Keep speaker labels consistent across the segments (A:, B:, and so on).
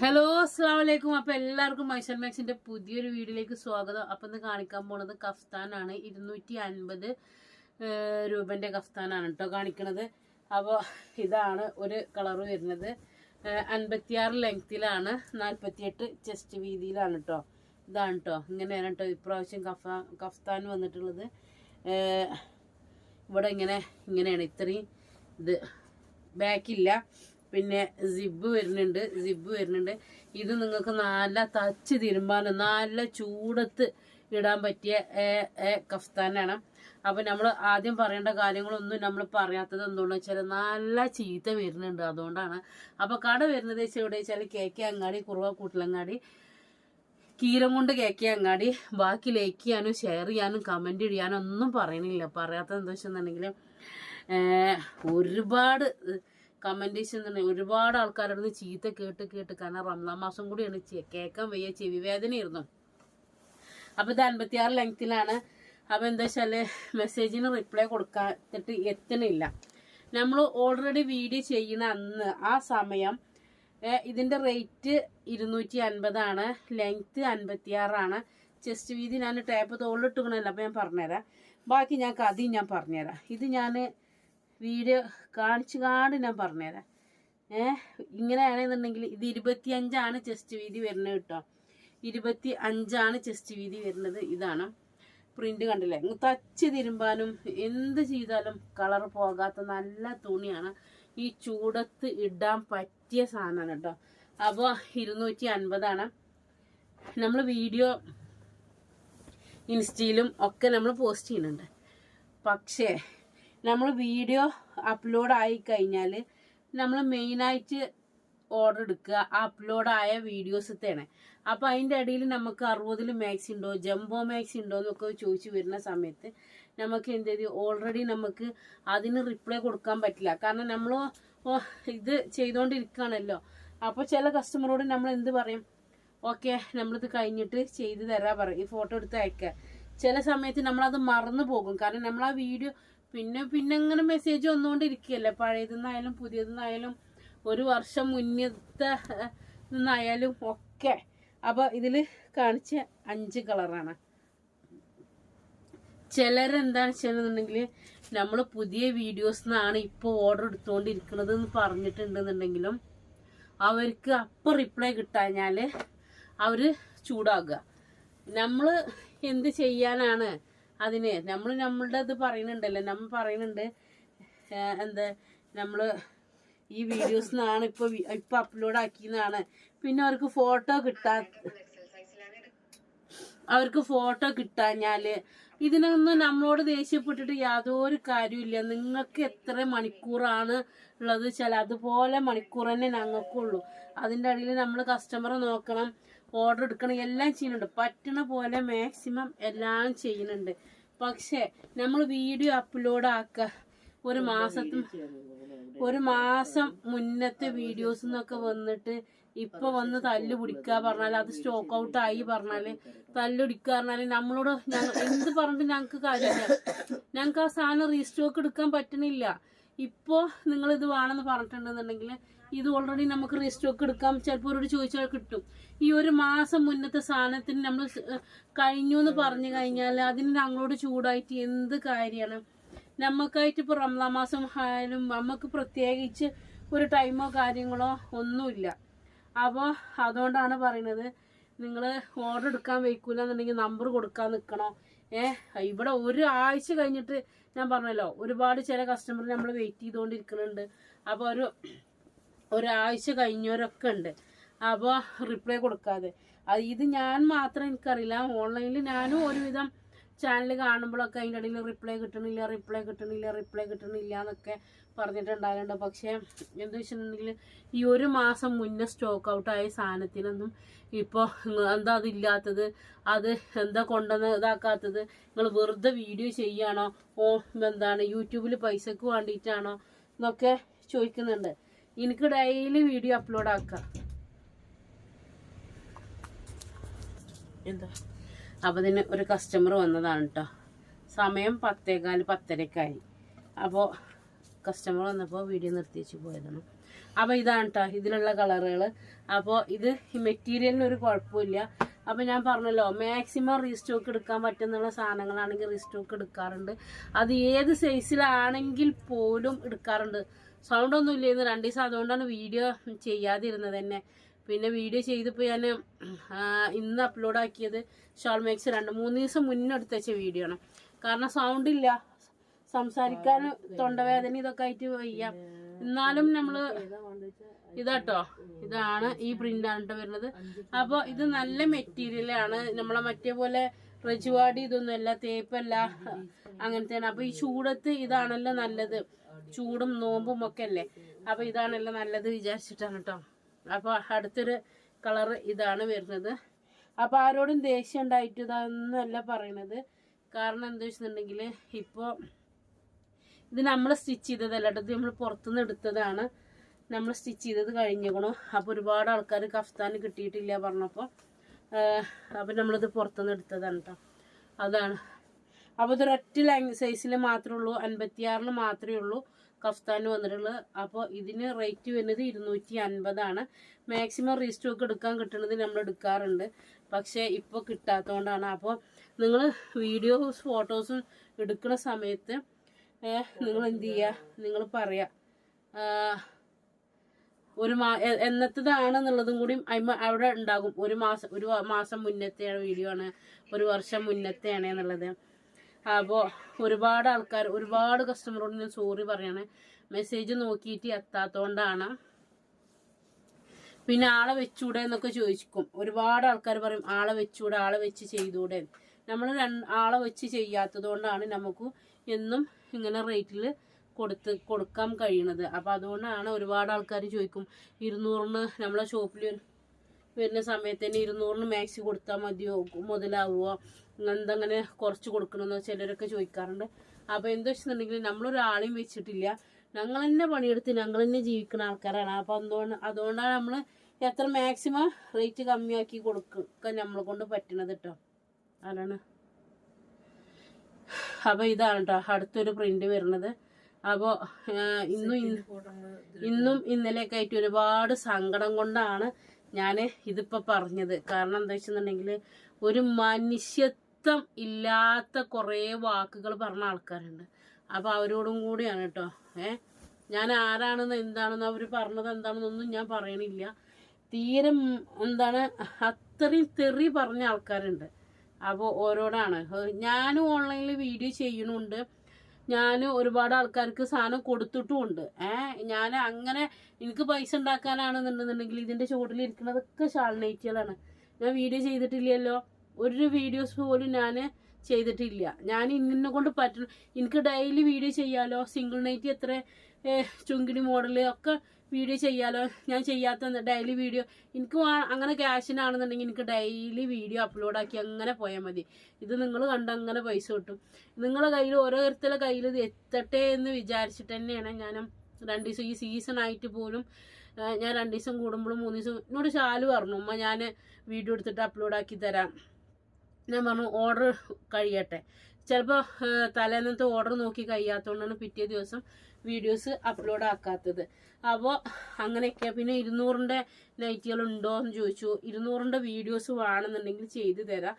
A: Hello അസ്സാം വലൈക്കും അപ്പൊ എല്ലാവർക്കും മൈസൽ മാക്സിന്റെ പുതിയൊരു വീഡിയോയിലേക്ക് സ്വാഗതം. അപ്പൊ ഇന്ന് കാണിക്കാൻ പോണത് കഫ്താനാണ്. ഇരുന്നൂറ്റി അൻപത് രൂപന്റെ കഫ്താനാണ് കേട്ടോ കാണിക്കണത്. അപ്പോൾ ഇതാണ് ഒരു കളർ വരുന്നത്. അൻപത്തിയാറ് ലെങ്തിലാണ് നാൽപ്പത്തിയെട്ട് ചെസ്റ്റ് വീതിയിലാണ് കേട്ടോ ഇതാണ് കേട്ടോ ഇങ്ങനെയാണ് കേട്ടോ ഇപ്രാവശ്യം കഫ കഫ്താൻ വന്നിട്ടുള്ളത്. ഇവിടെ ഇങ്ങനെ ഇങ്ങനെയാണ്. ഇത്രയും ഇത്. ബാക്കില്ല. പിന്നെ സിബ് വരുന്നുണ്ട് സിബ് വരുന്നുണ്ട്. ഇത് നിങ്ങൾക്ക് നല്ല തച്ച് തിരുമ്പാനും നല്ല ചൂടത്ത് ഇടാൻ പറ്റിയ കഫ്താനാണ്. അപ്പം നമ്മൾ ആദ്യം പറയേണ്ട കാര്യങ്ങളൊന്നും നമ്മൾ പറയാത്തത് എന്തുകൊണ്ടെന്ന് വെച്ചാൽ നല്ല ചീത്ത വരുന്നുണ്ട് അതുകൊണ്ടാണ്. അപ്പോൾ കട വരുന്നത് വെച്ചാൽ എവിടെ വെച്ചാൽ കെ കെ അങ്ങാടി കുറവ കൂട്ടിലങ്ങാടി കീരം കൊണ്ട് കേക്കിയ അങ്ങാടി ബാക്കി ലൈക്ക് ചെയ്യാനും ഷെയർ ചെയ്യാനും കമന്റ് ചെയ്യാനും ഒന്നും പറയണില്ല പറയാത്തത് എന്താ വെച്ചെന്നുണ്ടെങ്കിൽ ഒരുപാട് കമന്റേഷൻ തന്നെ ഒരുപാട് ആൾക്കാരുടെ ചീത്ത കേട്ട് കേട്ട് കാരണം റംസാൻ മാസം കൂടിയാണ് കേൾക്കാൻ വയ്യ ചെവി വേദനയായിരുന്നു. അപ്പോൾ ഇത് അൻപത്തിയാറ് ലെങ്ത്തിലാണ് അപ്പോൾ എന്താ വെച്ചാൽ മെസ്സേജിന് റിപ്ലൈ കൊടുക്കാത്തിട്ട് എത്തണില്ല. നമ്മൾ ഓൾറെഡി വീഡിയോ ചെയ്യുന്ന അന്ന് ആ സമയം ഇതിന്റെ റേറ്റ് ഇരുന്നൂറ്റി അൻപതാണ് ലെങ്ത്ത് അൻപത്തിയാറാണ്. ചെസ്റ്റ് വീതി ഞാൻ ടേപ്പ് തോളിലിട്ടുകണല്ലോ അപ്പോൾ ഞാൻ പറഞ്ഞുതരാം. ബാക്കി ഞാൻ കഥയും ഞാൻ പറഞ്ഞുതരാം. ഇത് ഞാൻ വീഡിയോ കാണിച്ചു കാണ്ട് ഞാൻ പറഞ്ഞുതരാം ഏ ഇങ്ങനെയാണെന്നുണ്ടെങ്കിൽ ഇത് ഇരുപത്തി അഞ്ചാണ് ചെസ്റ്റ് വീതി വരുന്നത് കേട്ടോ. ഇരുപത്തി അഞ്ചാണ് ചെസ്റ്റ് വീതി വരുന്നത് ഇതാണ്. പ്രിന്റ് കണ്ടില്ലേ? തച്ച് തിരുമ്പാനും എന്ത് ചെയ്താലും കളർ പോകാത്ത നല്ല തുണിയാണ്. ഈ ചൂടത്ത് ഇടാൻ പറ്റിയ സാധനമാണ് കേട്ടോ. അപ്പോൾ ഇരുന്നൂറ്റി അൻപതാണ് നമ്മൾ വീഡിയോ ഇൻസ്റ്റയിലും ഒക്കെ നമ്മൾ പോസ്റ്റ് ചെയ്യുന്നുണ്ട്. പക്ഷേ നമ്മൾ വീഡിയോ അപ്ലോഡ് ആയി കഴിഞ്ഞാൽ നമ്മൾ മെയിനായിട്ട് ഓർഡർ എടുക്കുക അപ്ലോഡ് ആയ വീഡിയോസ് തന്നെ അപ്പോൾ അതിന്റെ ഇടയിൽ നമുക്ക് അറുപതിൽ മാക്സ് ഉണ്ടോ ജംബോ മാക്സ് ഉണ്ടോ എന്നൊക്കെ ചോദിച്ചു വരുന്ന സമയത്ത് നമുക്ക് എന്ത് ചെയ്തു? ഓൾറെഡി നമുക്ക് അതിന് റിപ്ലൈ കൊടുക്കാൻ പറ്റില്ല. കാരണം നമ്മൾ ഇത് ചെയ്തുകൊണ്ടിരിക്കുകയാണല്ലോ അപ്പോൾ ചില കസ്റ്റമറോട് നമ്മൾ എന്ത് പറയും? ഓക്കെ നമ്മളിത് കഴിഞ്ഞിട്ട് ചെയ്ത് തരാ പറയും. ഈ ഫോട്ടോ എടുത്ത് അയക്കുക. ചില സമയത്ത് നമ്മളത് മറന്നു പോകും. കാരണം നമ്മൾ ആ വീഡിയോ പിന്നെ പിന്നെ അങ്ങനെ മെസ്സേജ് വന്നുകൊണ്ടിരിക്കുകയല്ലേ? പഴയതെന്നായാലും പുതിയതെന്നായാലും ഒരു വർഷം മുന്നത്തെ നിന്നായാലും ഒക്കെ. അപ്പോൾ ഇതിൽ കാണിച്ച അഞ്ച് കളറാണ് ചിലരെന്താണെന്ന് വെച്ചിട്ടുണ്ടെങ്കിൽ നമ്മൾ പുതിയ വീഡിയോസ് നിന്നാണ് ഇപ്പോൾ ഓർഡർ എടുത്തുകൊണ്ടിരിക്കുന്നത് എന്ന് പറഞ്ഞിട്ടുണ്ടെന്നുണ്ടെങ്കിലും അവർക്ക് അപ്പം റിപ്ലൈ കിട്ടാഞ്ഞാൽ അവർ ചൂടാകുക. നമ്മൾ എന്ത് ചെയ്യാനാണ്? അതിന് നമ്മൾ നമ്മളുടെ ഇത് പറയുന്നുണ്ടല്ലോ. നമ്മൾ പറയുന്നുണ്ട് എന്താ നമ്മൾ ഈ വീഡിയോസ് നിന്നാണ് ഇപ്പൊ ഇപ്പൊ അപ്ലോഡ് ആക്കിയതാണ് പിന്നെ അവർക്ക് ഫോട്ടോ കിട്ടാ അവർക്ക് ഫോട്ടോ കിട്ടാഞ്ഞാൽ ഇതിനൊന്നും നമ്മളോട് ദേഷ്യപ്പെട്ടിട്ട് യാതൊരു കാര്യമില്ല നിങ്ങൾക്ക് എത്ര മണിക്കൂറാണ് ഉള്ളത് വെച്ചാൽ അതുപോലെ മണിക്കൂർ തന്നെ ഞങ്ങൾക്കുള്ളൂ അതിന്റെ ഇടയിൽ നമ്മൾ കസ്റ്റമറെ നോക്കണം. ഓർഡർ എടുക്കണം എല്ലാം ചെയ്യുന്നുണ്ട്. പറ്റണ പോലെ മാക്സിമം എല്ലാം ചെയ്യുന്നുണ്ട്. പക്ഷേ നമ്മൾ വീഡിയോ അപ്ലോഡ് ആക്ക. ഒരു മാസത്തും ഒരു മാസം മുന്നത്തെ വീഡിയോസ് എന്നൊക്കെ വന്നിട്ട് ഇപ്പൊ വന്ന് തല്ല് പിടിക്കുക പറഞ്ഞാൽ അത് സ്റ്റോക്ക് ഔട്ട് ആയി പറഞ്ഞാൽ തല്ല് പിടിക്കുക പറഞ്ഞാൽ നമ്മളോട് എന്ത് പറഞ്ഞിട്ട് ഞങ്ങൾക്ക് കാര്യമില്ല. ഞങ്ങൾക്ക് ആ സാധനം റീസ്റ്റോക്ക് എടുക്കാൻ പറ്റണില്ല. ഇപ്പോ നിങ്ങൾ ഇത് വേണമെന്ന് പറഞ്ഞിട്ടുണ്ടെന്നുണ്ടെങ്കിൽ ഇത് ഓൾറെഡി നമുക്ക് റീസ്റ്റോക്ക് എടുക്കാം. ചിലപ്പോൾ ഒരു ചോദിച്ചാൽ കിട്ടും. ഈ ഒരു മാസം മുന്നത്തെ സാധനത്തിന് നമ്മൾ കഴിഞ്ഞു എന്ന് പറഞ്ഞു കഴിഞ്ഞാൽ അതിന് ഞങ്ങളോട് ചൂടായിട്ട് എന്ത് കാര്യമാണ്? നമുക്കായിട്ട് ഇപ്പോൾ റംസാൻ മാസം ആയാലും നമുക്ക് പ്രത്യേകിച്ച് ഒരു ടൈമോ കാര്യങ്ങളോ ഒന്നുമില്ല. അപ്പോൾ അതുകൊണ്ടാണ് പറയുന്നത് നിങ്ങൾ ഓർഡർ എടുക്കാൻ വയ്ക്കൂല എന്നുണ്ടെങ്കിൽ നമ്പർ കൊടുക്കാൻ നിൽക്കണോ? ഏ ഇവിടെ ഒരു ആഴ്ച കഴിഞ്ഞിട്ട് ഞാൻ പറഞ്ഞല്ലോ ഒരുപാട് ചില കസ്റ്റമർ നമ്മൾ വെയിറ്റ് ചെയ്തുകൊണ്ടിരിക്കുന്നുണ്ട് അപ്പോൾ ഒരു ഒരാഴ്ച കഴിഞ്ഞവരൊക്കെ ഉണ്ട് അപ്പോൾ റിപ്ലൈ കൊടുക്കാതെ. അത് ഇത് ഞാൻ മാത്രം എനിക്കറിയില്ല. ഓൺലൈനിൽ ഞാനും ഒരുവിധം ചാനൽ കാണുമ്പോഴൊക്കെ അതിന്റെ ഇടയിൽ റിപ്ലൈ കിട്ടണില്ല റിപ്ലൈ കിട്ടണില്ല റിപ്ലൈ കിട്ടണില്ല എന്നൊക്കെ പറഞ്ഞിട്ടുണ്ടാകുന്നുണ്ട് പക്ഷേ എന്താ വെച്ചിട്ടുണ്ടെങ്കിൽ ഈ ഒരു മാസം മുന്നേ സ്റ്റോക്ക് ഔട്ടായ സാധനത്തിനൊന്നും ഇപ്പോൾ എന്താ അതില്ലാത്തത്? അത് എന്താ കൊണ്ടുവന്ന് ഇതാക്കാത്തത്? നിങ്ങൾ വെറുതെ വീഡിയോ ചെയ്യുകയാണോ? ഓ എന്താണ്? യൂട്യൂബിൽ പൈസക്ക് വേണ്ടിയിട്ടാണോ? എന്നൊക്കെ ചോദിക്കുന്നുണ്ട്. എനിക്ക് ഡെയിലി വീഡിയോ അപ്ലോഡ് ആക്കാം. എന്താ? അപ്പോൾ ഇതിന് ഒരു കസ്റ്റമർ വന്നതാണ് കേട്ടോ സമയം പത്തേകാൽ പത്തരക്കായി. അപ്പോൾ കസ്റ്റമർ വന്നപ്പോൾ വീഡിയോ നിർത്തി വെച്ച് പോയതാണ്. അപ്പോൾ ഇതാണ് കേട്ടോ ഇതിലുള്ള കളറുകൾ അപ്പോൾ ഇത് മെറ്റീരിയലിന് ഒരു കുഴപ്പമില്ല. അപ്പോൾ ഞാൻ പറഞ്ഞല്ലോ മാക്സിമം റീസ്റ്റോക്ക് എടുക്കാൻ പറ്റുന്നുള്ള സാധനങ്ങളാണെങ്കിൽ റീസ്റ്റോക്ക് എടുക്കാറുണ്ട്. അത് ഏത് സൈസിലാണെങ്കിൽ പോലും എടുക്കാറുണ്ട്. സൗണ്ട് ഒന്നും ഇല്ലായിരുന്നു രണ്ട് ദിവസം അതുകൊണ്ടാണ് വീഡിയോ ചെയ്യാതിരുന്നത് തന്നെ പിന്നെ വീഡിയോ ചെയ്തപ്പോൾ ഞാൻ ഇന്ന് അപ്ലോഡ് ആക്കിയത് ഷോൾമേക്സ് രണ്ട് മൂന്ന് ദിവസം മുന്നേ എടുത്ത് വെച്ച വീഡിയോ ആണ്. കാരണം സൗണ്ട് ഇല്ല. സംസാരിക്കാൻ തൊണ്ടവേദന ഇതൊക്കെ ആയിട്ട് വയ്യ. എന്നാലും നമ്മൾ ഇതാട്ടോ. ഇതാണ് ഈ പ്രിന്റ് ആണ് കേട്ടോ വരുന്നത്. അപ്പോൾ ഇത് നല്ല മെറ്റീരിയലാണ് നമ്മളെ മറ്റേ പോലെ റജുവാടി ഇതൊന്നുമല്ല തേപ്പല്ല അങ്ങനത്തെയാണ്. അപ്പൊ ഈ ചൂടത്ത് ഇതാണല്ലോ നല്ലത്. ചൂടും നോമ്പും ഒക്കെ അല്ലേ അപ്പൊ ഇതാണല്ലോ നല്ലത് വിചാരിച്ചിട്ടാണ് കേട്ടോ അപ്പൊ അടുത്തൊരു കളർ ഇതാണ് വരുന്നത്. അപ്പൊ ആരോടും ദേഷ്യം ഉണ്ടായിട്ട് ഇതൊന്നുമല്ല പറയണത്. കാരണം എന്താ വെച്ചിട്ടുണ്ടെങ്കിൽ ഇപ്പോൾ ഇത് നമ്മൾ സ്റ്റിച്ച് ചെയ്തതല്ല കേട്ടോ നമ്മൾ പുറത്തുനിന്ന് എടുത്തതാണ്. നമ്മൾ സ്റ്റിച്ച് ചെയ്തത് കഴിഞ്ഞേക്കണു. അപ്പോൾ ഒരുപാട് ആൾക്കാർ കഫ്താൻ കിട്ടിയിട്ടില്ല പറഞ്ഞപ്പോൾ അപ്പം നമ്മളിത് പുറത്തുനിന്ന് എടുത്തതാണ് കേട്ടോ അതാണ്. അപ്പോൾ ഇതൊരൊറ്റ ലാങ് സൈസിൽ മാത്രമേ ഉള്ളൂ. അൻപത്തിയാറിൽ മാത്രമേ ഉള്ളൂ. കഫ്താൻ വന്നിട്ടുള്ളത്. അപ്പോൾ ഇതിന് റേറ്റ് വരുന്നത് ഇരുന്നൂറ്റി അൻപതാണ് മാക്സിമം റീസ്റ്റോക്ക് എടുക്കാൻ കിട്ടുന്നത് നമ്മൾ എടുക്കാറുണ്ട്. പക്ഷേ ഇപ്പോൾ കിട്ടാത്തതുകൊണ്ടാണ് അപ്പോൾ നിങ്ങൾ വീഡിയോസ് ഫോട്ടോസും എടുക്കുന്ന സമയത്ത് നിങ്ങൾ എന്ത് ചെയ്യുക നിങ്ങൾ പറയുക ഒരു മാ എന്നത്തതാണെന്നുള്ളതും കൂടി അവിടെ ഉണ്ടാകും. ഒരു മാസം ഒരു മാസം മുന്നത്തെയാണ് വീഡിയോ ആണ്. ഒരു വർഷം മുന്നത്തെയാണ് എന്നുള്ളത്. അപ്പോൾ ഒരുപാട് ആൾക്കാർ ഒരുപാട് കസ്റ്റമറോട് ഞാൻ സോറി പറയണേ. മെസ്സേജ് നോക്കിയിട്ട് എത്താത്തോണ്ടാണ്. പിന്നെ ആളെ വെച്ചൂടെ എന്നൊക്കെ ചോദിക്കും. ഒരുപാട് ആൾക്കാർ പറയും ആളെ വെച്ചൂടെ ആളെ വെച്ച് ചെയ്തൂടെ. നമ്മൾ ആളെ വെച്ച് ചെയ്യാത്തത് കൊണ്ടാണ് നമുക്ക് എന്നും ഇങ്ങനെ റേറ്റിൽ കൊടുത്ത് കൊടുക്കാൻ കഴിയണത്. അപ്പം അതുകൊണ്ടാണ് ഒരുപാട് ആൾക്കാർ ചോദിക്കും ഇരുന്നൂറിന് നമ്മളെ ഷോപ്പിൽ വരുന്ന സമയത്ത് തന്നെ ഇരുന്നൂറിന് മാക്സി കൊടുത്താൽ മതിയോ? മുതലാവുമോ എന്തെങ്ങനെ കുറച്ച് കൊടുക്കണമെന്ന് ചിലരൊക്കെ ചോദിക്കാറുണ്ട്. അപ്പോൾ എന്താ വെച്ചിട്ടുണ്ടെങ്കിൽ നമ്മളൊരാളെയും വെച്ചിട്ടില്ല. ഞങ്ങൾ തന്നെ പണിയെടുത്ത് ഞങ്ങൾ തന്നെ ജീവിക്കുന്ന ആൾക്കാരാണ്. അപ്പോൾ അതുകൊണ്ട് അതുകൊണ്ടാണ് നമ്മൾ എത്ര മാക്സിമം റേറ്റ് കമ്മിയാക്കി കൊടുക്കുക നമ്മളെ കൊണ്ട് പറ്റണത് കേട്ടോ അതാണ്. അപ്പോൾ ഇതാണ് കേട്ടോ അടുത്തൊരു പ്രിന്റ് വരുന്നത്. അപ്പോൾ ഇന്നും ഇന്നും ഇന്നലെയൊക്കെ ആയിട്ട് ഒരുപാട് സങ്കടം കൊണ്ടാണ് ഞാൻ ഇതിപ്പോൾ പറഞ്ഞത്. കാരണം എന്താ വെച്ചിട്ടുണ്ടെങ്കിൽ ഒരു മനുഷ്യത്വം ഇല്ലാത്ത കുറേ വാക്കുകൾ പറഞ്ഞ ആൾക്കാരുണ്ട്. അപ്പോൾ അവരോടും കൂടിയാണ് കേട്ടോ. ഏ? ഞാൻ ആരാണെന്ന് എന്താണെന്ന് അവർ പറഞ്ഞത് എന്താണെന്നൊന്നും ഞാൻ പറയണില്ല. തീരെ എന്താണ് അത്രയും തെറി പറഞ്ഞ ആൾക്കാരുണ്ട്. അപ്പോൾ ഓരോടാണ്. ഞാനും ഓൺലൈനിൽ വീഡിയോ ചെയ്യണുണ്ട്. ഞാൻ ഒരുപാട് ആൾക്കാർക്ക് സാധനം കൊടുത്തിട്ടുമുണ്ട്. ഏഹ് ഞാൻ അങ്ങനെ എനിക്ക് പൈസ ഉണ്ടാക്കാനാണെന്നുണ്ടെന്നുണ്ടെങ്കിൽ ഇതിന്റെ ചുവട്ടിലിരിക്കുന്നതൊക്കെ ഷാൾ നൈറ്റുകളാണ് ഞാൻ വീഡിയോ ചെയ്തിട്ടില്ലല്ലോ. ഒരു വീഡിയോസ് പോലും ഞാൻ ചെയ്തിട്ടില്ല. ഞാൻ ഇന്നെ കൊണ്ട് പറ്റണം എനിക്ക് ഡെയിലി വീഡിയോ ചെയ്യാലോ സിംഗിൾ നൈറ്റ് എത്ര ചുങ്കിണി മോഡൽ ഒക്കെ വീഡിയോ ചെയ്യാലോ ഞാൻ ചെയ്യാത്ത ഡെയിലി വീഡിയോ എനിക്ക് അങ്ങനെ ക്യാഷിനാണെന്നുണ്ടെങ്കിൽ എനിക്ക് ഡെയിലി വീഡിയോ അപ്ലോഡ് ആക്കി അങ്ങനെ പോയാൽ മതി. ഇത് നിങ്ങൾ കണ്ട അങ്ങനെ പൈസ കിട്ടും. നിങ്ങളുടെ കയ്യിൽ ഓരോരുത്തരുടെ കയ്യിൽ ഇത് എത്തട്ടെ എന്ന് വിചാരിച്ചിട്ട് തന്നെയാണ് ഞാൻ രണ്ട് ദിവസം ഈ സീസൺ ആയിട്ട് പോലും ഞാൻ രണ്ട് ദിവസം കൂടുമ്പോഴും മൂന്ന് ദിവസം എന്നോട് ശാലു പറഞ്ഞു ഉമ്മ ഞാൻ വീഡിയോ എടുത്തിട്ട് അപ്ലോഡ് ആക്കി തരാം. ഞാൻ പറഞ്ഞു ഓർഡർ കഴിയട്ടെ. ചിലപ്പോൾ തലേന്നത്തെ ഓർഡർ നോക്കി കഴിയാത്തതുകൊണ്ടാണ് പിറ്റേ ദിവസം വീഡിയോസ് അപ്ലോഡ് ആക്കാത്തത്. അപ്പോൾ അങ്ങനെയൊക്കെ. പിന്നെ ഇരുന്നൂറിന്റെ നൈറ്റികൾ ഉണ്ടോ എന്ന് ചോദിച്ചു. ഇരുന്നൂറിന്റെ വീഡിയോസ് വേണമെന്നുണ്ടെങ്കിൽ ചെയ്തു തരാം?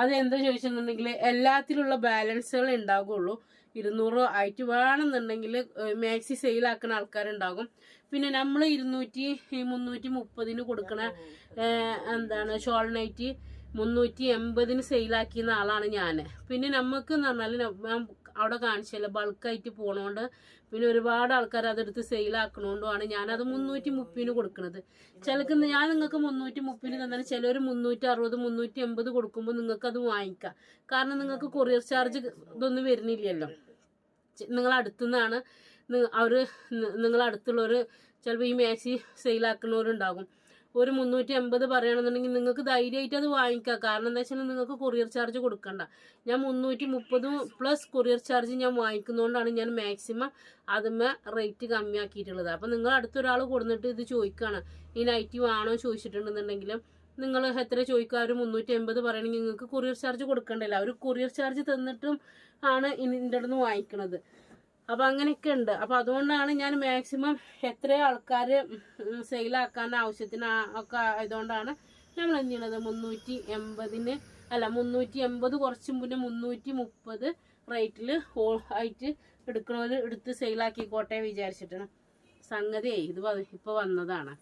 A: അതെന്താ ചോദിച്ചെന്നുണ്ടെങ്കിൽ എല്ലാത്തിലുള്ള ബാലൻസുകൾ ഉണ്ടാകുള്ളൂ ഇരുന്നൂറ് ആയിട്ട് വേണമെന്നുണ്ടെങ്കിൽ മാക്സി സെയിലാക്കുന്ന ആൾക്കാരുണ്ടാകും. പിന്നെ നമ്മൾ ഇരുന്നൂറ്റി മുന്നൂറ്റി മുപ്പതിന് കൊടുക്കണ എന്താണ് ഷോൾ നൈറ്റ് മുന്നൂറ്റി എൺപതിന് സെയിലാക്കിയ ആളാണ് ഞാൻ പിന്നെ നമുക്ക് എന്ന് പറഞ്ഞാൽ അവിടെ കാണിച്ചല്ല ബൾക്കായിട്ട് പോണോണ്ട് പിന്നെ ഒരുപാട് ആൾക്കാർ അതെടുത്ത് സെയിലാക്കണോണ്ടുമാണ് ഞാനത് മുന്നൂറ്റി മുപ്പതിന് കൊടുക്കുന്നത് ചിലക്ക് ഞാൻ നിങ്ങൾക്ക് മുന്നൂറ്റി മുപ്പതിന് തന്നാൽ ചിലർ മുന്നൂറ്റി അറുപത് മുന്നൂറ്റി എൺപത് കൊടുക്കുമ്പോൾ നിങ്ങൾക്ക് അത് വാങ്ങിക്കാം. കാരണം നിങ്ങൾക്ക് കൊറിയർ ചാർജ് ഇതൊന്നും വരുന്നില്ലല്ലോ. നിങ്ങൾ അടുത്തുനിന്നാണ് അവർ അടുത്തുള്ളവർ ചിലപ്പോൾ ഈ മാക്സി സെയിലാക്കുന്നവരുണ്ടാകും. ഒരു മുന്നൂറ്റി എൺപത് പറയുകയാണെന്നുണ്ടെങ്കിൽ നിങ്ങൾക്ക് ധൈര്യമായിട്ട് അത് വാങ്ങിക്കാം. കാരണം എന്താ വെച്ചാൽ നിങ്ങൾക്ക് കൊറിയർ ചാർജ് കൊടുക്കണ്ട. ഞാൻ മുന്നൂറ്റി മുപ്പതും പ്ലസ് കൊറിയർ ചാർജ് ഞാൻ വാങ്ങിക്കുന്നതുകൊണ്ടാണ് ഞാൻ മാക്സിമം അതുമേ റേറ്റ് കമ്മിയാക്കിയിട്ടുള്ളത്. അപ്പം നിങ്ങൾ അടുത്തൊരാൾ കൊടുത്തിട്ട് ഇത് ചോദിക്കുകയാണ് ഈ നൈറ്റി വേണോ ചോദിച്ചിട്ടുണ്ടെന്നുണ്ടെങ്കിലും നിങ്ങൾ എത്ര ചോദിക്കുക ഒരു മുന്നൂറ്റി എൺപത് പറയണമെങ്കിൽ നിങ്ങൾക്ക് കൊറിയർ ചാർജ് കൊടുക്കണ്ടല്ലോ. അവർ കൊറിയർ ചാർജ് തന്നിട്ടും ആണ് ഇതിന്റെ അടുത്ത് വാങ്ങിക്കണത്. അപ്പം അങ്ങനെയൊക്കെ ഉണ്ട്. അപ്പം അതുകൊണ്ടാണ് ഞാൻ മാക്സിമം എത്ര ആൾക്കാർ സെയിലാക്കാൻ ആവശ്യത്തിന് ഒക്കെ ആയതുകൊണ്ടാണ് നമ്മൾ എന്ത് ചെയ്യണത്? മുന്നൂറ്റി എൺപതിന് അല്ല മുന്നൂറ്റി എൺപത് കുറച്ച് മുന്നേ മുന്നൂറ്റി മുപ്പത് റേറ്റിൽ ആയിട്ട് എടുക്കണവർ എടുത്ത് സെയിലാക്കിക്കോട്ടെ വിചാരിച്ചിട്ടാണ്. സംഗതിയേ ഇത് ഇപ്പോൾ ഇപ്പൊ വന്നതാണ്.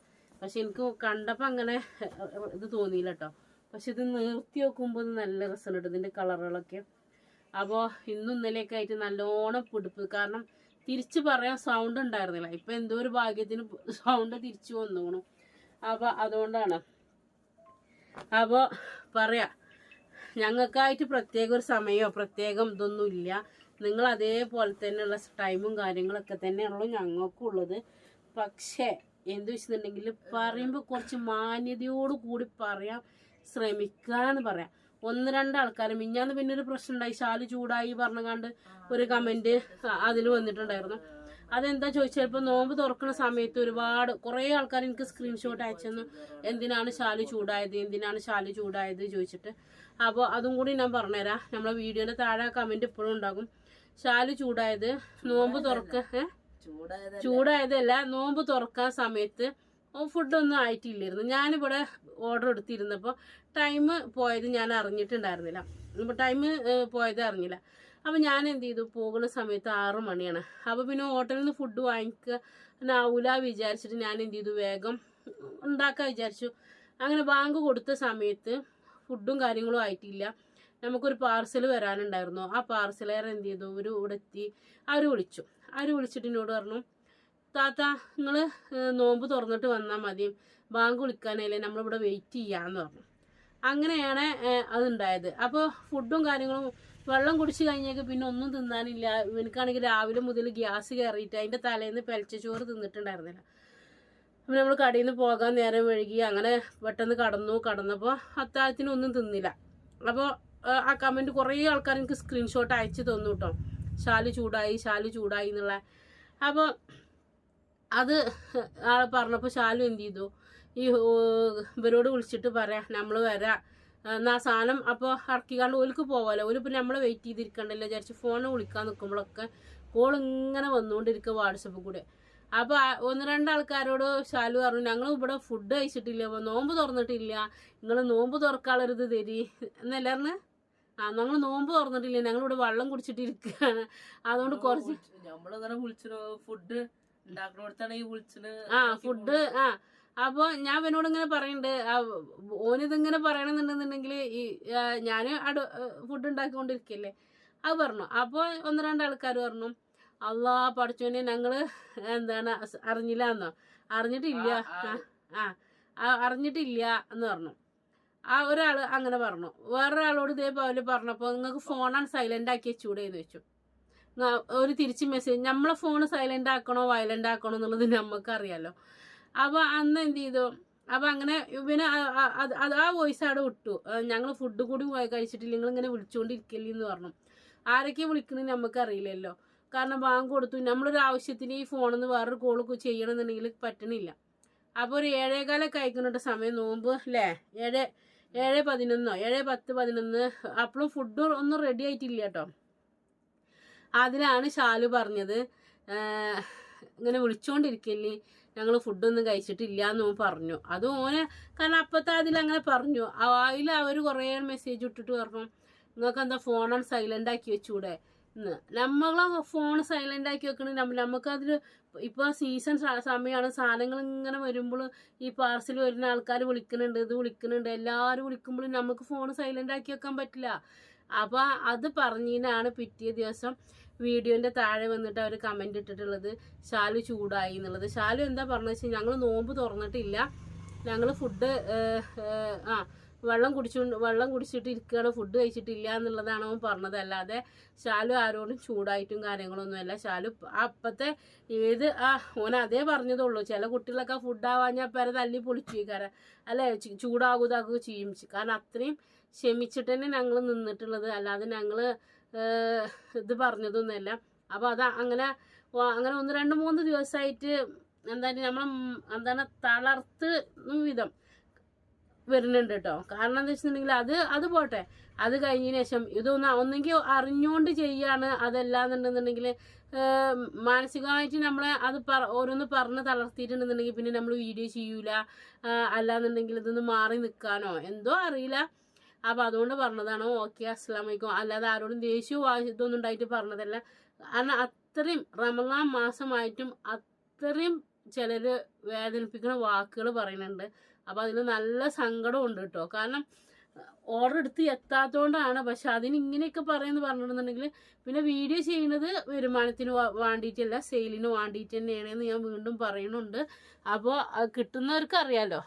A: പക്ഷെ എനിക്ക് കണ്ടപ്പോൾ അങ്ങനെ ഇത് തോന്നിയില്ല കേട്ടോ. പക്ഷെ ഇത് നിർത്തി നോക്കുമ്പോൾ നല്ല രസമുണ്ട് ഇതിന്റെ കളറുകളൊക്കെ അപ്പോൾ ഇന്നും ഇന്നലെയൊക്കെ ആയിട്ട് നല്ലോണം പിടിപ്പ്. കാരണം തിരിച്ചു പറയാൻ സൗണ്ട് ഉണ്ടായിരുന്നില്ല. ഇപ്പം എന്തോ ഒരു ഭാഗ്യത്തിന് സൗണ്ട് തിരിച്ചു വന്നോണു. അപ്പോൾ അതുകൊണ്ടാണ്. അപ്പോൾ പറയാം ഞങ്ങൾക്കായിട്ട് പ്രത്യേക ഒരു സമയമോ പ്രത്യേകം ഇതൊന്നും ഇല്ല. നിങ്ങൾ അതേപോലെ തന്നെയുള്ള ടൈമും കാര്യങ്ങളൊക്കെ തന്നെയാണല്ലോ ഞങ്ങൾക്കും ഉള്ളത് പക്ഷേ എന്ത് വെച്ചിട്ടുണ്ടെങ്കിൽ പറയുമ്പോൾ കുറച്ച് മാന്യതയോട് കൂടി ശ്രമിക്കുക എന്ന് പറയാം. ഒന്ന് രണ്ട് ആൾക്കാർ മിഞ്ഞാന്ന് പിന്നെ ഒരു പ്രശ്നം ഉണ്ടായി. ശാൽ ചൂടായി പറഞ്ഞുകൊണ്ട് ഒരു കമന്റ് അതിൽ വന്നിട്ടുണ്ടായിരുന്നു. അതെന്താ ചോദിച്ചാൽ ഇപ്പൊ നോമ്പ് തുറക്കുന്ന സമയത്ത് ഒരുപാട് കുറെ ആൾക്കാർ എനിക്ക് സ്ക്രീൻഷോട്ട് അയച്ചെന്ന്. എന്തിനാണ് ശാൽ ചൂടായത് എന്തിനാണ് ശാൽ ചൂടായത് ചോദിച്ചിട്ട്. അപ്പോൾ അതും കൂടി ഞാൻ പറഞ്ഞുതരാം. നമ്മളെ വീഡിയോന്റെ താഴെ കമന്റ് ഇപ്പോഴും ഉണ്ടാകും. ശാൽ ചൂടായത് നോമ്പ് തുറക്ക ചൂടായതല്ല നോമ്പ് തുറക്കാൻ സമയത്ത് ഫുഡൊന്നും ആയിട്ടില്ലായിരുന്നു. ഞാനിവിടെ ഓർഡർ എടുത്തിരുന്നപ്പോൾ ടൈം പോയത് ഞാൻ അറിഞ്ഞിട്ടുണ്ടായിരുന്നില്ല. അപ്പോൾ ടൈം പോയത് അറിഞ്ഞില്ല. അപ്പോൾ ഞാൻ എന്ത് ചെയ്തു? പോകുന്ന സമയത്ത് ആറ് മണിയാണ്. അപ്പോൾ പിന്നെ ഹോട്ടലിൽ നിന്ന് ഫുഡ് വാങ്ങിക്കാനാവൂല വിചാരിച്ചിട്ട് ഞാൻ എന്ത് ചെയ്തു? വേഗം ഉണ്ടാക്കാൻ വിചാരിച്ചു. അങ്ങനെ ബാങ്ക് കൊടുത്ത സമയത്ത് ഫുഡും കാര്യങ്ങളും ആയിട്ടില്ല. നമുക്കൊരു പാർസൽ വരാനുണ്ടായിരുന്നു. ആ പാർസലേർ എന്ത് ചെയ്തു? ഒരു ഇവിടെ എത്തി. അവർ വിളിച്ചു അവർ വിളിച്ചിട്ട് എന്നോട് പറഞ്ഞു താത്ത നിങ്ങൾ നോമ്പ് തുറന്നിട്ട് വന്നാൽ മതി. ബാങ്ക് വിളിക്കാനല്ലേ നമ്മളിവിടെ വെയിറ്റ് ചെയ്യാന്ന് പറഞ്ഞു. അങ്ങനെയാണ് അതുണ്ടായത്. അപ്പോൾ ഫുഡും കാര്യങ്ങളും വെള്ളം കുടിച്ച് കഴിഞ്ഞേക്ക് പിന്നെ ഒന്നും തിന്നാനില്ല. എനിക്കാണെങ്കിൽ രാവിലെ മുതൽ ഗ്യാസ് കയറിയിട്ട് അതിന്റെ തലേന്ന് പെലച്ച ചോറ് തിന്നിട്ടുണ്ടായിരുന്നില്ല. അപ്പം നമ്മൾ കടയിൽ നിന്ന് പോകാൻ നേരം വഴുകി അങ്ങനെ പെട്ടെന്ന് കടന്നു. കടന്നപ്പോൾ അത്താഴത്തിന് ഒന്നും തിന്നില്ല. അപ്പോൾ ആ കമന്റ് കുറേ ആൾക്കാർ എനിക്ക് സ്ക്രീൻഷോട്ട് അയച്ച് തന്നു കേട്ടോ ശാൽ ചൂടായി ശാൽ ചൂടായി എന്നുള്ള. അപ്പോൾ അത് ആൾ പറഞ്ഞപ്പോൾ ശാലു എന്ത് ചെയ്തു? ഈ ഇവരോട് വിളിച്ചിട്ട് പറയാം നമ്മൾ വരാം. എന്നാ സാധനം അപ്പോൾ ഇറക്കിക്കാണ്ട് ഓലിക്ക് പോവാലോ. ഓൽ നമ്മൾ നമ്മളെ വെയിറ്റ് ചെയ്തിരിക്കണ്ടല്ലോ വിചാരിച്ച് ഫോണിൽ വിളിക്കാൻ നിൽക്കുമ്പോഴൊക്കെ കോൾ ഇങ്ങനെ വന്നുകൊണ്ടിരിക്കുക വാട്സപ്പിൽ കൂടെ. അപ്പോൾ ഒന്ന് രണ്ട് ആൾക്കാരോട് ശാലു പറഞ്ഞു ഞങ്ങൾ ഇവിടെ ഫുഡ് കഴിച്ചിട്ടില്ല നോമ്പ് തുറന്നിട്ടില്ല. നിങ്ങൾ നോമ്പ് തുറക്കാളൊരിത് തരി. എന്നല്ലായിരുന്നു ആ ഞങ്ങൾ നോമ്പ് തുറന്നിട്ടില്ല ഞങ്ങളിവിടെ വെള്ളം കുടിച്ചിട്ടിരിക്കുകയാണ് അതുകൊണ്ട് കുറച്ച്
B: നമ്മളിങ്ങനെ വിളിച്ചിട്ട് ഫുഡ്
A: ആ ഫുഡ് ആ. അപ്പൊ ഞാൻ ഇവനോട് ഇങ്ങനെ പറയുന്നുണ്ട് ഓനിതിങ്ങനെ പറയണമെന്നുണ്ടെന്നുണ്ടെങ്കിൽ ഈ ഞാൻ അടു ഫുഡ് ഉണ്ടാക്കിക്കൊണ്ടിരിക്കല്ലേ. അത് പറഞ്ഞു. അപ്പോൾ ഒന്ന് രണ്ട് ആൾക്കാർ പറഞ്ഞു അള്ളാ പഠിച്ചോനെ ഞങ്ങൾ എന്താണ് അറിഞ്ഞില്ല എന്നോ അറിഞ്ഞിട്ടില്ല. ആ, അറിഞ്ഞിട്ടില്ല എന്ന് പറഞ്ഞു. ആ ഒരാൾ അങ്ങനെ പറഞ്ഞു. വേറൊരാളോട് ഇതേപോലെ പറഞ്ഞപ്പോൾ നിങ്ങൾക്ക് ഫോണാണ് സൈലന്റ് ആക്കി വെച്ചൂടെ എന്ന് വെച്ചു ഒരു തിരിച്ച് മെസ്സേജ് നമ്മളെ ഫോൺ സൈലന്റ് ആക്കണോ വയലന്റ് ആക്കണോ എന്നുള്ളത് നമുക്കറിയാലോ അപ്പോൾ അപ്പൊ അന്ന് എന്ത് ചെയ്തു? അപ്പോൾ അങ്ങനെ ആ- അത് ആ വോയിസ് അവിടെ വിട്ടു. ഞങ്ങൾ ഫുഡ് കൂടി കഴിച്ചിട്ടില്ല നിങ്ങൾ ഇങ്ങനെ വിളിച്ചുകൊണ്ടിരിക്കല്ലേ എന്ന് പറഞ്ഞു. ആരൊക്കെ വിളിക്കുന്നത് നമുക്കറിയില്ലല്ലോ കാരണം ബാങ്ക് കൊടുത്തു. നമ്മളൊരു ആവശ്യത്തിന് ഈ ഫോണിൽ നിന്ന് വേറൊരു കോൾ ചെയ്യണമെന്നുണ്ടെങ്കിൽ പറ്റണില്ല. അപ്പോൾ ഒരു ഏഴേകാലൊക്കെ അയക്കുന്നുണ്ട് സമയം നോമ്പ് അല്ലേ ഏഴ് ഏഴ് പതിനൊന്നോ ഏഴ് പത്ത് പതിനൊന്ന്. അപ്പോഴും ഫുഡ് ഒന്നും റെഡി ആയിട്ടില്ല കേട്ടോ. അതിലാണ് ഷാലു പറഞ്ഞത് ഇങ്ങനെ വിളിച്ചുകൊണ്ടിരിക്കില്ലേ ഞങ്ങൾ ഫുഡൊന്നും കഴിച്ചിട്ടില്ല എന്ന് പറഞ്ഞു. അത് ഓനെ കാരണം അപ്പത്തെ അതിൽ അങ്ങനെ പറഞ്ഞു. അതിൽ അവർ കുറേ മെസ്സേജ് ഇട്ടിട്ട് പറഞ്ഞു നിങ്ങൾക്ക് എന്താ ഫോണാണ് സൈലന്റ് ആക്കി വെച്ചൂടെ? എന്ന്. നമ്മളെ ഫോൺ സൈലന്റ് ആക്കി വെക്കണ നമുക്കതിൽ ഇപ്പോൾ സീസൺ സമയമാണ് സാധനങ്ങൾ ഇങ്ങനെ വരുമ്പോൾ ഈ പാർസൽ വരുന്ന ആൾക്കാർ വിളിക്കുന്നുണ്ട് ഇത് വിളിക്കുന്നുണ്ട് എല്ലാവരും വിളിക്കുമ്പോഴും നമുക്ക് ഫോൺ സൈലന്റ് ആക്കി വെക്കാൻ പറ്റില്ല. അപ്പോൾ അത് പറഞ്ഞതിനാണ് പിറ്റേ ദിവസം വീഡിയോന്റെ താഴെ വന്നിട്ട് അവർ കമന്റ് ഇട്ടിട്ടുള്ളത്. ശാലു ചൂടായി എന്നുള്ളത്. ശാലു എന്താ പറഞ്ഞു വെച്ചാൽ ഞങ്ങൾ നോമ്പ് തുറന്നിട്ടില്ല. ഞങ്ങൾ ഫുഡ് ആ വെള്ളം കുടിച്ചു വെള്ളം കുടിച്ചിട്ട് ഇരിക്കുകയാണ് ഫുഡ് കഴിച്ചിട്ടില്ല എന്നുള്ളതാണ് അവൻ പറഞ്ഞത്. അല്ലാതെ ശാലു ആരോടും ചൂടായിട്ടും കാര്യങ്ങളൊന്നുമല്ല. ശാലു അപ്പത്തെ ഏത് ആ ഓൻ അതേ പറഞ്ഞതുള്ളൂ. ചില കുട്ടികളൊക്കെ ഫുഡ് ആവാഞ്ഞാൽ പേരെ തല്ലി പൊളിച്ചു കാരണം അല്ലെ ചൂടാകുതാകുക ചെയ്യും കാരണം അത്രയും ക്ഷമിച്ചിട്ട് തന്നെ ഞങ്ങൾ നിന്നിട്ടുള്ളത്. അല്ലാതെ ഞങ്ങൾ ഇത് പറഞ്ഞതൊന്നുമല്ല. അപ്പോൾ അത് അങ്ങനെ അങ്ങനെ ഒന്ന് രണ്ട് മൂന്ന് ദിവസമായിട്ട് എന്താണ് നമ്മൾ എന്താണ് തളർത്ത് വിധം വരുന്നുണ്ട് കേട്ടോ കാരണം എന്താ വെച്ചിട്ടുണ്ടെങ്കിൽ അത് അത് പോട്ടെ. അത് കഴിഞ്ഞതിന് ശേഷം ഇതൊന്ന് ഒന്നെങ്കിൽ അറിഞ്ഞുകൊണ്ട് ചെയ്യാണ് അതല്ലാന്നുണ്ടെന്നുണ്ടെങ്കിൽ മാനസികമായിട്ട് നമ്മളെ അത് പറ ഓരോന്ന് പറഞ്ഞ് തളർത്തിയിട്ടുണ്ടെന്നുണ്ടെങ്കിൽ പിന്നെ നമ്മൾ വീഡിയോ ചെയ്യൂല. അല്ലാന്നുണ്ടെങ്കിൽ ഇതൊന്ന് മാറി നിൽക്കാനോ? എന്തോ അറിയില്ല. അപ്പം അതുകൊണ്ട് പറഞ്ഞതാണ് ഓക്കെ അസ്സാം വൈക്കും അല്ലാതെ ആരോടും ദേഷ്യവും ഇതൊന്നും ഉണ്ടായിട്ട് പറഞ്ഞതല്ല. കാരണം അത്രയും റമദാൻ മാസമായിട്ടും അത്രയും ചിലർ വേദനിപ്പിക്കുന്ന വാക്കുകൾ പറയുന്നുണ്ട്. അപ്പോൾ അതിൽ നല്ല സങ്കടം ഉണ്ട് കേട്ടോ. കാരണം ഓർഡർ എടുത്ത് എത്താത്തതുകൊണ്ടാണ് പക്ഷെ അതിന് ഇങ്ങനെയൊക്കെ പറയുമെന്ന് പറഞ്ഞിട്ടുണ്ടെങ്കിൽ പിന്നെ വീഡിയോ ചെയ്യുന്നത് വരുമാനത്തിന് വേണ്ടിയിട്ടല്ല സെയിലിന് വേണ്ടിയിട്ട് തന്നെയാണ് എന്ന് ഞാൻ വീണ്ടും പറയുന്നുണ്ട്. അപ്പോൾ കിട്ടുന്നവർക്ക് അറിയാലോ.